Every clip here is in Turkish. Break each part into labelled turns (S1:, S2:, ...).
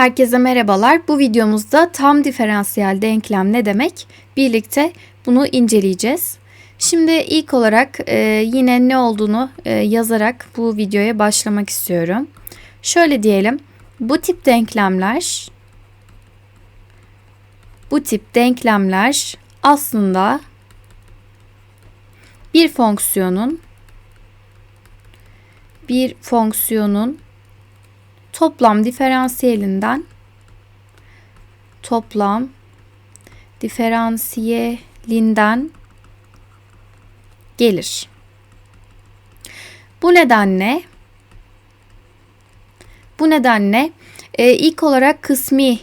S1: Herkese merhabalar. Bu videomuzda tam diferansiyel denklem ne demek? Birlikte bunu inceleyeceğiz. Şimdi ilk olarak e, yine ne olduğunu e, yazarak bu videoya başlamak istiyorum. Şöyle diyelim. Bu tip denklemler bu tip denklemler aslında bir fonksiyonun bir fonksiyonun toplam diferansiyelinden toplam diferansiyelinden gelir. Bu nedenle bu nedenle e, ilk olarak kısmi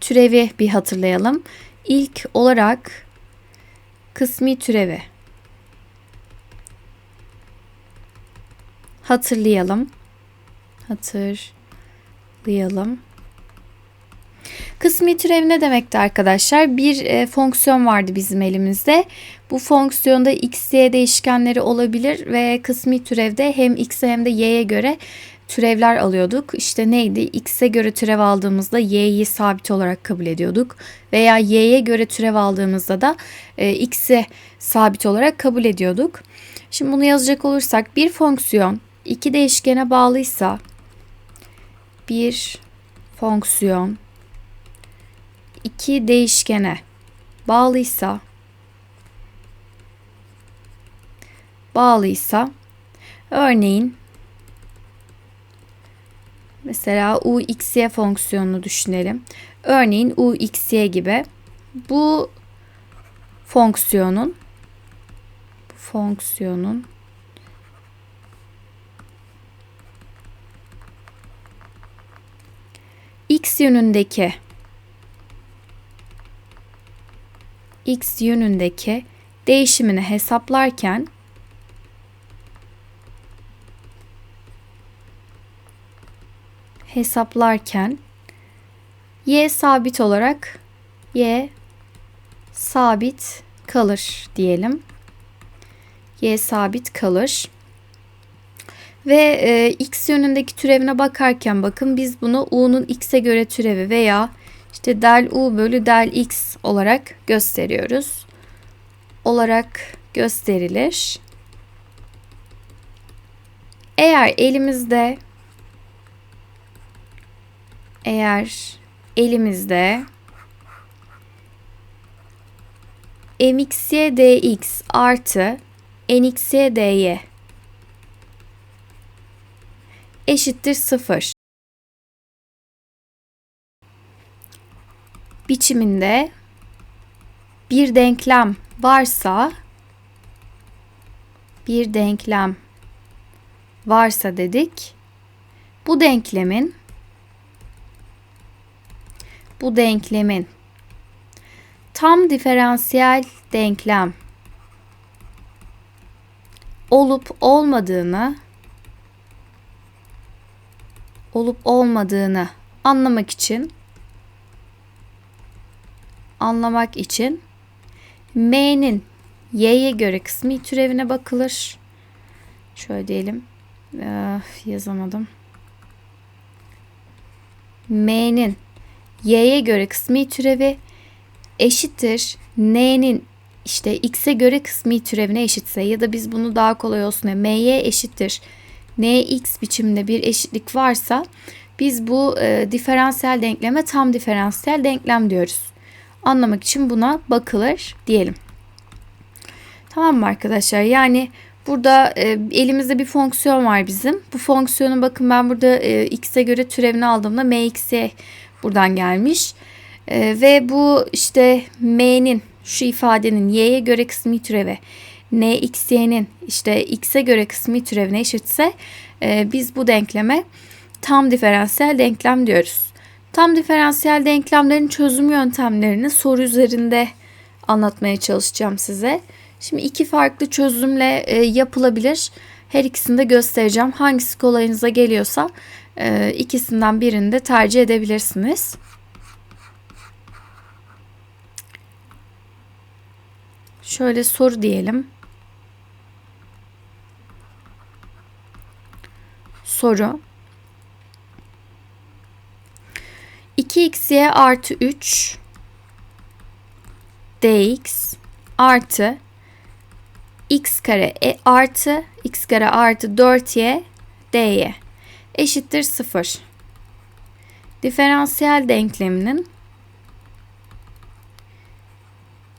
S1: türevi bir hatırlayalım. İlk olarak kısmi türevi hatırlayalım. Hatırlayalım. Kısmi türev ne demekti arkadaşlar? Bir e, fonksiyon vardı bizim elimizde. Bu fonksiyonda x, y değişkenleri olabilir ve kısmi türevde hem x'e hem de y'ye göre türevler alıyorduk. İşte neydi? X'e göre türev aldığımızda y'yi sabit olarak kabul ediyorduk. Veya y'ye göre türev aldığımızda da e, x'i sabit olarak kabul ediyorduk. Şimdi bunu yazacak olursak bir fonksiyon iki değişkene bağlıysa bir fonksiyon iki değişkene bağlıysa bağlıysa örneğin mesela u x y fonksiyonunu düşünelim. Örneğin u x y gibi bu fonksiyonun fonksiyonun x yönündeki x yönündeki değişimini hesaplarken hesaplarken y sabit olarak y sabit kalır diyelim. y sabit kalır. Ve e, x yönündeki türevine bakarken bakın biz bunu u'nun x'e göre türevi veya işte del u bölü del x olarak gösteriyoruz. Olarak gösterilir. Eğer elimizde eğer elimizde mxy dx artı nxy dy eşittir 0. biçiminde bir denklem varsa bir denklem varsa dedik. Bu denklemin bu denklemin tam diferansiyel denklem olup olmadığını olup olmadığını anlamak için anlamak için m'nin y'ye göre kısmi türevine bakılır. Şöyle diyelim. Öf, yazamadım. m'nin y'ye göre kısmi türevi eşittir n'nin işte x'e göre kısmi türevine eşitse ya da biz bunu daha kolay olsun diye m'ye eşittir nx biçiminde bir eşitlik varsa biz bu e, diferansiyel denkleme tam diferansiyel denklem diyoruz. Anlamak için buna bakılır diyelim. Tamam mı arkadaşlar? Yani burada e, elimizde bir fonksiyon var bizim. Bu fonksiyonun bakın ben burada e, x'e göre türevini aldığımda mx'e buradan gelmiş. E, ve bu işte m'nin şu ifadenin y'ye göre kısmi türevi n işte x'e göre kısmi türevine eşitse e, biz bu denkleme tam diferansiyel denklem diyoruz. Tam diferansiyel denklemlerin çözüm yöntemlerini soru üzerinde anlatmaya çalışacağım size. Şimdi iki farklı çözümle e, yapılabilir. Her ikisini de göstereceğim. Hangisi kolayınıza geliyorsa e, ikisinden birini de tercih edebilirsiniz. Şöyle soru diyelim. Soru 2xy artı 3 dx artı x kare e, artı x kare artı 4y dy eşittir 0. Diferansiyel denkleminin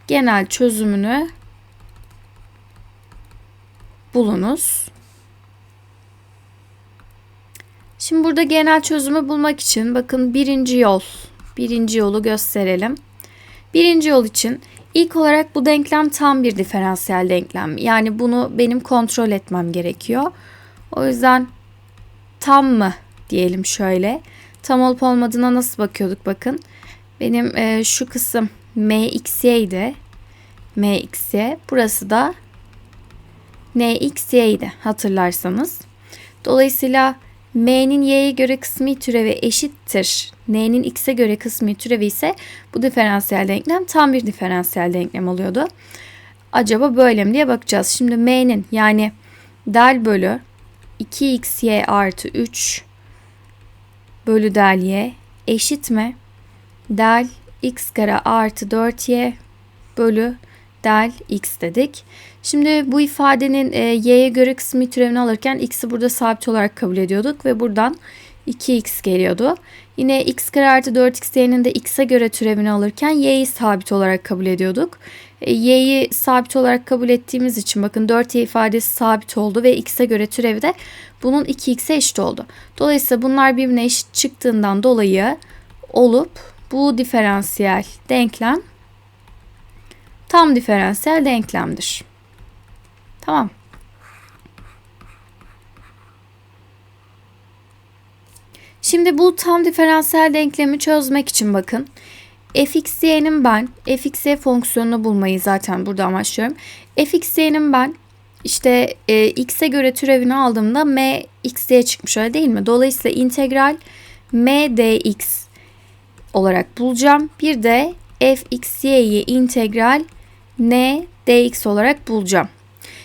S1: genel çözümünü bulunuz. Şimdi burada genel çözümü bulmak için bakın birinci yol, birinci yolu gösterelim. Birinci yol için ilk olarak bu denklem tam bir diferansiyel denklem. Yani bunu benim kontrol etmem gerekiyor. O yüzden tam mı diyelim şöyle. Tam olup olmadığına nasıl bakıyorduk bakın. Benim e, şu kısım mxy'ydi. mxy. Burası da nxy'ydi hatırlarsanız. Dolayısıyla m'nin y'ye göre kısmi türevi eşittir. n'nin x'e göre kısmi türevi ise bu diferansiyel denklem tam bir diferansiyel denklem oluyordu. Acaba böyle mi diye bakacağız. Şimdi m'nin yani del bölü 2xy artı 3 bölü del y eşit mi? Del x kare artı 4y bölü del x dedik. Şimdi bu ifadenin e, y'ye göre kısmi türevini alırken x'i burada sabit olarak kabul ediyorduk ve buradan 2x geliyordu. Yine x kare artı 4x'nin de x'e göre türevini alırken y'yi sabit olarak kabul ediyorduk. E, y'yi sabit olarak kabul ettiğimiz için bakın 4y ifadesi sabit oldu ve x'e göre türevi de bunun 2x'e eşit oldu. Dolayısıyla bunlar birbirine eşit çıktığından dolayı olup bu diferansiyel denklem tam diferansiyel denklemdir. Tamam. Şimdi bu tam diferansiyel denklemi çözmek için bakın. fxy'nin ben fxy fonksiyonunu bulmayı zaten burada amaçlıyorum. fxy'nin ben işte e, x'e göre türevini aldığımda m x diye çıkmış öyle değil mi? Dolayısıyla integral m dx olarak bulacağım. Bir de fxy'yi integral n dx olarak bulacağım.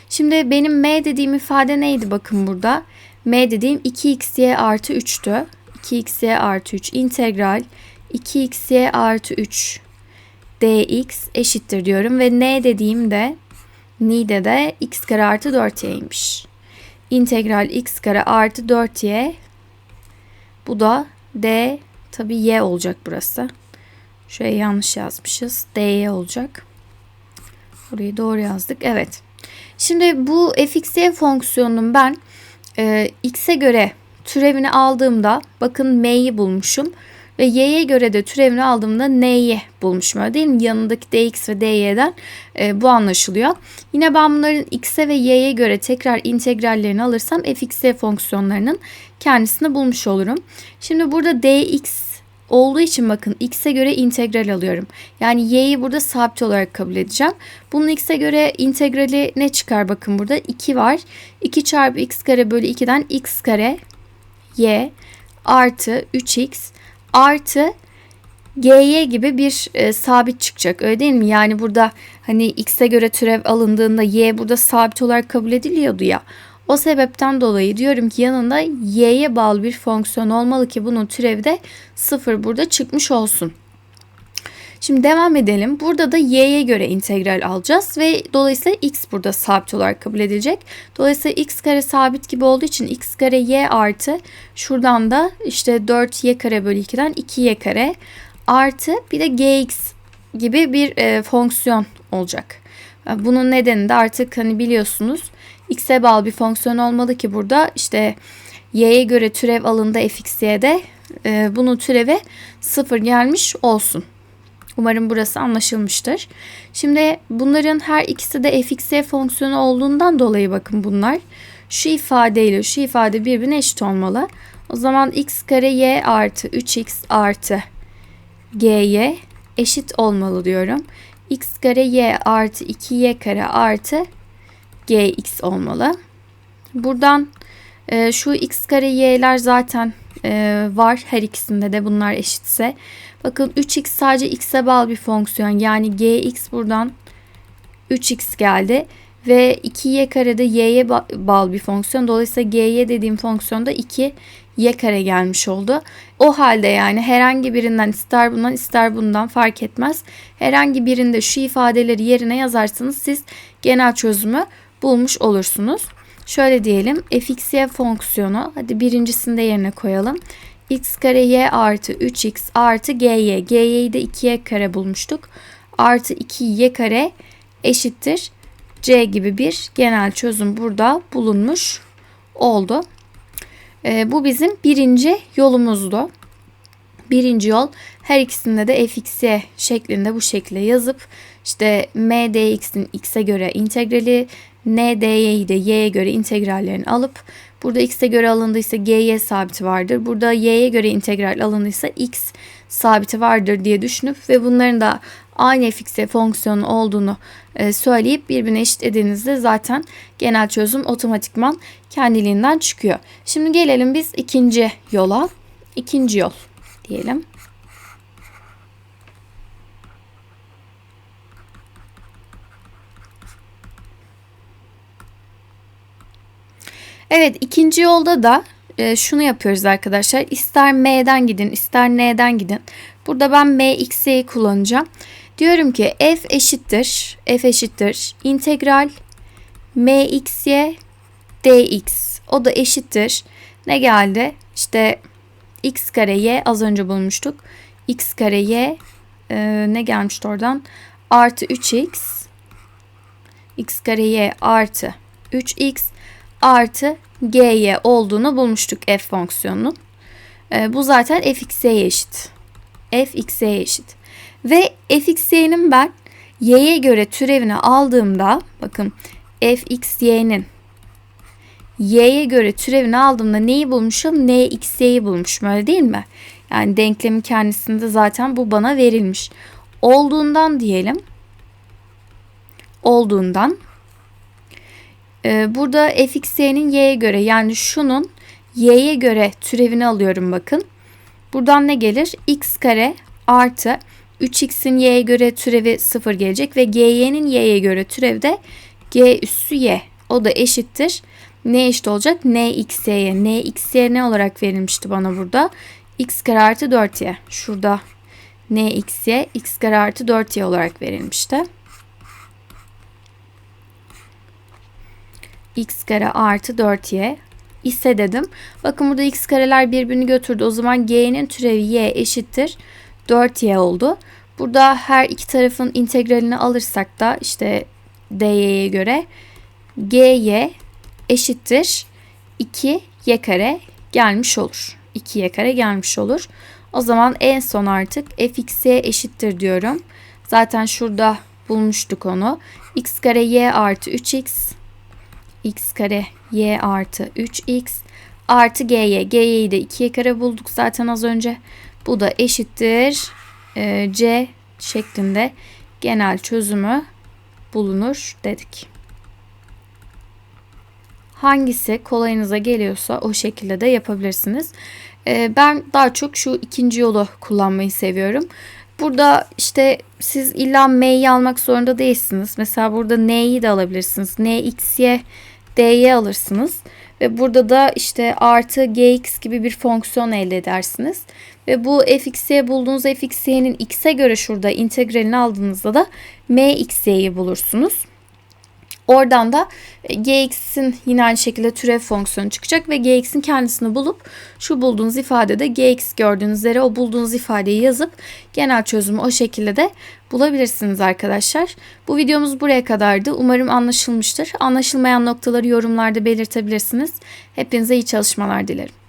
S1: Şimdi benim m dediğim ifade neydi bakın burada. m dediğim 2xy artı 3'tü. 2xy artı 3 integral 2xy artı 3 dx eşittir diyorum. Ve n dediğim de ni'de de x kare artı 4y'ymiş. İntegral x kare artı 4y bu da d tabi y olacak burası. Şuraya yanlış yazmışız. dy olacak. Burayı doğru yazdık. Evet. Şimdi bu fxy fonksiyonunun ben e, x'e göre türevini aldığımda bakın m'yi bulmuşum. Ve y'ye göre de türevini aldığımda n'yi bulmuşum öyle değil mi? Yanındaki dx ve dy'den e, bu anlaşılıyor. Yine ben bunların x'e ve y'ye göre tekrar integrallerini alırsam fxy fonksiyonlarının kendisini bulmuş olurum. Şimdi burada dx olduğu için bakın x'e göre integral alıyorum. Yani y'yi burada sabit olarak kabul edeceğim. Bunun x'e göre integrali ne çıkar bakın burada 2 var. 2 çarpı x kare bölü 2'den x kare y artı 3x artı GY gibi bir e, sabit çıkacak öyle değil mi? Yani burada hani x'e göre türev alındığında y burada sabit olarak kabul ediliyordu ya. O sebepten dolayı diyorum ki yanında y'ye bağlı bir fonksiyon olmalı ki bunun türevi de sıfır burada çıkmış olsun. Şimdi devam edelim. Burada da y'ye göre integral alacağız ve dolayısıyla x burada sabit olarak kabul edilecek. Dolayısıyla x kare sabit gibi olduğu için x kare y artı şuradan da işte 4y kare bölü 2'den 2y kare artı bir de gx gibi bir e, fonksiyon olacak. Bunun nedeni de artık hani biliyorsunuz x'e bağlı bir fonksiyon olmalı ki burada işte y'ye göre türev alında fx'ye e, bunun türevi sıfır gelmiş olsun. Umarım burası anlaşılmıştır. Şimdi bunların her ikisi de fxy fonksiyonu olduğundan dolayı bakın bunlar. Şu ifadeyle şu ifade birbirine eşit olmalı. O zaman x kare y artı 3x artı gy eşit olmalı diyorum. x kare y artı 2y kare artı gx olmalı. Buradan e, şu x kare y'ler zaten e, var. Her ikisinde de bunlar eşitse. Bakın 3x sadece x'e bağlı bir fonksiyon. Yani gx buradan 3x geldi. Ve 2y karede y'ye bağlı bir fonksiyon. Dolayısıyla gy dediğim fonksiyonda 2 y kare gelmiş oldu. O halde yani herhangi birinden ister bundan ister bundan fark etmez. Herhangi birinde şu ifadeleri yerine yazarsanız siz genel çözümü bulmuş olursunuz. Şöyle diyelim fxy fonksiyonu hadi birincisini de yerine koyalım. x kare y artı 3x artı gy. gy'yi de 2y kare bulmuştuk. Artı 2y kare eşittir c gibi bir genel çözüm burada bulunmuş oldu. E, bu bizim birinci yolumuzdu. Birinci yol her ikisinde de fxy şeklinde bu şekilde yazıp işte m dx'in x'e göre integrali n dy'yi de y'ye göre integrallerini alıp burada x'e göre alındıysa gy sabiti vardır. Burada y'ye göre integral alındıysa x sabiti vardır diye düşünüp ve bunların da aynı fx fonksiyonu olduğunu e, söyleyip birbirine eşit edinizde zaten genel çözüm otomatikman kendiliğinden çıkıyor. Şimdi gelelim biz ikinci yola. İkinci yol diyelim. Evet ikinci yolda da e, şunu yapıyoruz arkadaşlar. İster M'den gidin ister N'den gidin. Burada ben MX'yi kullanacağım. Diyorum ki f eşittir, f eşittir integral mxy dx. O da eşittir. Ne geldi? İşte x kare y az önce bulmuştuk. x kare y e, ne gelmişti oradan? Artı 3x x kare y artı 3x artı gy olduğunu bulmuştuk f fonksiyonunun. E, bu zaten fx'ye eşit. fx'ye eşit. Ve fxy'nin ben y'ye göre türevini aldığımda bakın fxy'nin y'ye göre türevini aldığımda neyi bulmuşum? nxy'yi bulmuşum öyle değil mi? Yani denklemin kendisinde zaten bu bana verilmiş. Olduğundan diyelim. Olduğundan. Ee, burada fxy'nin y'ye göre yani şunun y'ye göre türevini alıyorum bakın. Buradan ne gelir? x kare artı 3x'in y'ye göre türevi 0 gelecek ve gy'nin y'ye göre türevi de g üssü y. O da eşittir. Ne eşit olacak? n x'ye. n x'ye ne olarak verilmişti bana burada? x kare artı 4y. Şurada n x'ye x kare artı 4y olarak verilmişti. X kare artı 4y ise dedim. Bakın burada x kareler birbirini götürdü. O zaman g'nin türevi y eşittir 4y oldu. Burada her iki tarafın integralini alırsak da işte dy'ye göre gy eşittir 2y kare gelmiş olur. 2y kare gelmiş olur. O zaman en son artık fx'e eşittir diyorum. Zaten şurada bulmuştuk onu. x kare y artı 3x x kare y artı 3x artı gy. gy'yi de 2y kare bulduk zaten az önce. Bu da eşittir e, c şeklinde genel çözümü bulunur dedik. Hangisi kolayınıza geliyorsa o şekilde de yapabilirsiniz. E, ben daha çok şu ikinci yolu kullanmayı seviyorum. Burada işte siz illa m'yi almak zorunda değilsiniz. Mesela burada n'yi de alabilirsiniz. n, x, y, dy alırsınız. Ve burada da işte artı gx gibi bir fonksiyon elde edersiniz. Ve bu fxy bulduğunuz fxy'nin x'e göre şurada integralini aldığınızda da mxy'yi bulursunuz. Oradan da e, gx'in yine aynı şekilde türev fonksiyonu çıkacak ve gx'in kendisini bulup şu bulduğunuz ifadede gx gördüğünüz üzere o bulduğunuz ifadeyi yazıp genel çözümü o şekilde de bulabilirsiniz arkadaşlar. Bu videomuz buraya kadardı. Umarım anlaşılmıştır. Anlaşılmayan noktaları yorumlarda belirtebilirsiniz. Hepinize iyi çalışmalar dilerim.